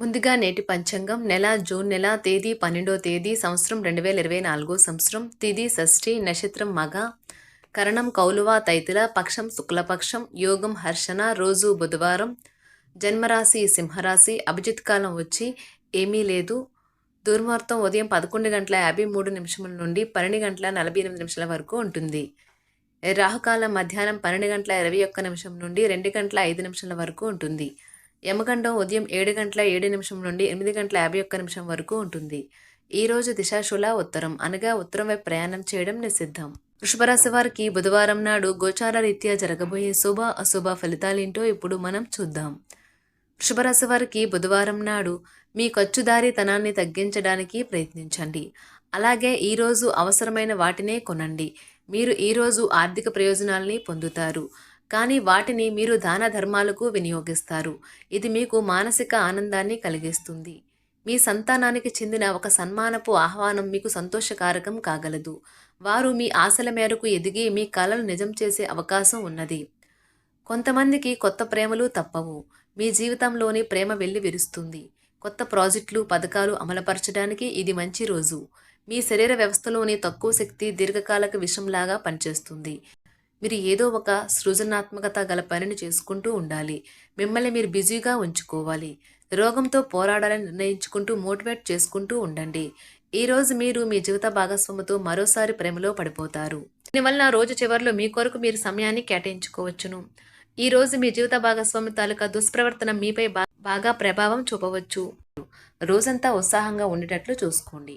ముందుగా నేటి పంచాంగం నెల జూన్ నెల తేదీ పన్నెండో తేదీ సంవత్సరం రెండు వేల ఇరవై నాలుగో సంవత్సరం. తిది షష్ఠి నక్షత్రం మగ. కరణం కౌలువ తైతుల పక్షం శుక్లపక్షం యోగం హర్షణ రోజు బుధవారం. జన్మరాశి సింహరాశి అభిజిత్ కాలం వచ్చి ఏమీ లేదు. దుర్మార్తం ఉదయం పదకొండు గంటల యాభై మూడు నిమిషముల నుండి పన్నెండు గంటల నలభై ఎనిమిది నిమిషాల వరకు ఉంటుంది. రాహుకాలం మధ్యాహ్నం పన్నెండు గంటల ఇరవై ఒక్క నిమిషం నుండి రెండు గంటల ఐదు నిమిషాల వరకు ఉంటుంది. యమగండం ఉదయం ఏడు గంటల ఏడు నిమిషం నుండి ఎనిమిది గంటల యాభై ఒక్క నిమిషం వరకు ఉంటుంది. ఈరోజు దిశాశుల ఉత్తరం. అనగా ఉత్తరం వైపు ప్రయాణం చేయడం నిషిద్ధం. వృషభరాశి వారికి బుధవారం నాడు గోచార రీత్యా జరగబోయే శుభ అశుభ ఫలితాలేంటో ఇప్పుడు మనం చూద్దాం. వృషభరాశి వారికి బుధవారం నాడు మీ ఖర్చుదారీతనాన్ని తగ్గించడానికి ప్రయత్నించండి. అలాగే ఈరోజు అవసరమైన వాటినే కొనండి. మీరు ఈరోజు ఆర్థిక ప్రయోజనాల్ని పొందుతారు. కానీ వాటిని మీరు దాన ధర్మాలకు వినియోగిస్తారు. ఇది మీకు మానసిక ఆనందాన్ని కలిగిస్తుంది. మీ సంతానానికి చెందిన ఒక సన్మానపు ఆహ్వానం మీకు సంతోషకారకం కాగలదు. వారు మీ ఆశల మేరకు ఎదిగి మీ కళలు నిజం చేసే అవకాశం ఉన్నది. కొంతమందికి కొత్త ప్రేమలు తప్పవు. మీ జీవితంలోని ప్రేమ వెళ్ళి విరుస్తుంది. కొత్త ప్రాజెక్టులు పథకాలు అమలుపరచడానికి ఇది మంచి రోజు. మీ శరీర వ్యవస్థలోని తక్కువ శక్తి దీర్ఘకాలిక విషంలాగా పనిచేస్తుంది. మీరు ఏదో ఒక సృజనాత్మకత గల పనిని చేసుకుంటూ ఉండాలి. మిమ్మల్ని మీరు బిజీగా ఉంచుకోవాలి. రోగంతో పోరాడాలని నిర్ణయించుకుంటూ మోటివేట్ చేసుకుంటూ ఉండండి. ఈ రోజు మీరు మీ జీవిత భాగస్వామితో మరోసారి ప్రేమలో పడిపోతారు. దీనివల్ల రోజు చివరిలో మీ కొరకు మీరు సమయాన్ని కేటాయించుకోవచ్చును. ఈ రోజు మీ జీవిత భాగస్వామి తాలూకా దుష్ప్రవర్తన మీపై బాగా ప్రభావం చూపవచ్చు. రోజంతా ఉత్సాహంగా ఉండేటట్లు చూసుకోండి.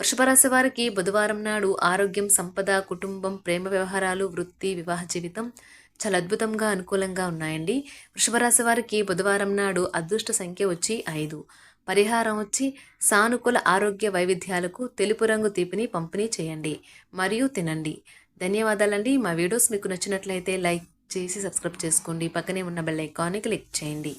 వృషభరాశి వారికి బుధవారం నాడు ఆరోగ్యం సంపద కుటుంబం ప్రేమ వ్యవహారాలు వృత్తి వివాహ జీవితం చాలా అద్భుతంగా అనుకూలంగా ఉన్నాయండి. వృషభరాశి వారికి బుధవారం నాడు అదృష్ట సంఖ్య వచ్చి ఐదు. పరిహారం వచ్చి సానుకూల ఆరోగ్య వైవిధ్యాలకు తెలుపు రంగు తీపిని పంపిణీ చేయండి మరియు తినండి. ధన్యవాదాలండి. మా వీడియోస్ మీకు నచ్చినట్లయితే లైక్ చేసి సబ్స్క్రైబ్ చేసుకోండి. పక్కనే ఉన్న బెల్ ఐకాన్ని క్లిక్ చేయండి.